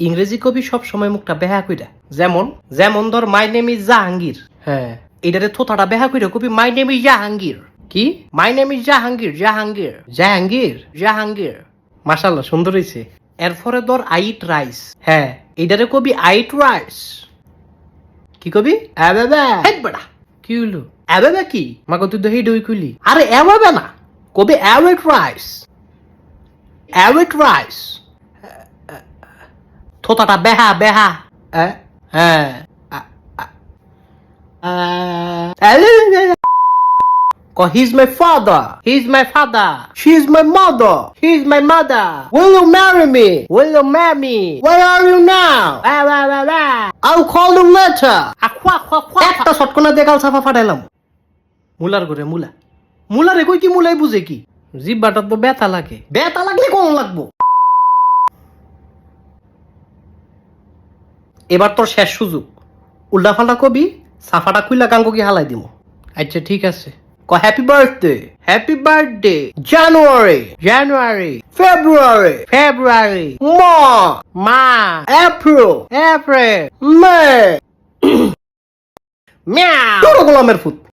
ইংরেজি কবি সব সময় মুখটা বেহা কইরা যেমন যেমন ধর মাই নেম ইজ জাহাঙ্গীর হ্যাঁ। এটারে থোথাটা বেহা কইরা কবি মাই নেম ইজ জাহাঙ্গীর কি? My name is Jahangir Jahangir Jahangir Jahangir মাশাল্লাহ সুন্দর হয়েছে এরপরে ধর আইট রাইস হ্যাঁ। এটারে কবি আইট রাইস কি কবি? আবেবা। হেড বেড়া কি হইল? আবেবা কি? মাগো তুই হেই ডই কইলি। আরে আবেবা না। কবি অ্যাওয়েট রাইস অ্যাওয়েট রাইস থোতাটা বেহা বেহা? হ্যাঁ Oh, he's my father. He's my father. She's my mother. He's my mother. Will you marry me? Will you marry me? Where are you now? Wah, wah, wah, wah. I'll call you later. একটা শটকনা দিয়ে গাল সাফা ফাটাইলাম মুলার করে মুলা মুলারে কই কি মুলাই বুঝে কি জিব্বাটার তো ব্যথা লাগে ব্যথা লাগলে কোন লাগবো এবার তোর শেষ সুযোগ। উল্টা ফাল্টা কবি সাফাটা খুইলা গাঙ্গো কি হালাই দিব আচ্ছা ঠিক আছে। ক happy birthday happy birthday January January February February মা মা এপ্রিল এপ্রিল মে মিয়া তোর গোলামের ফুট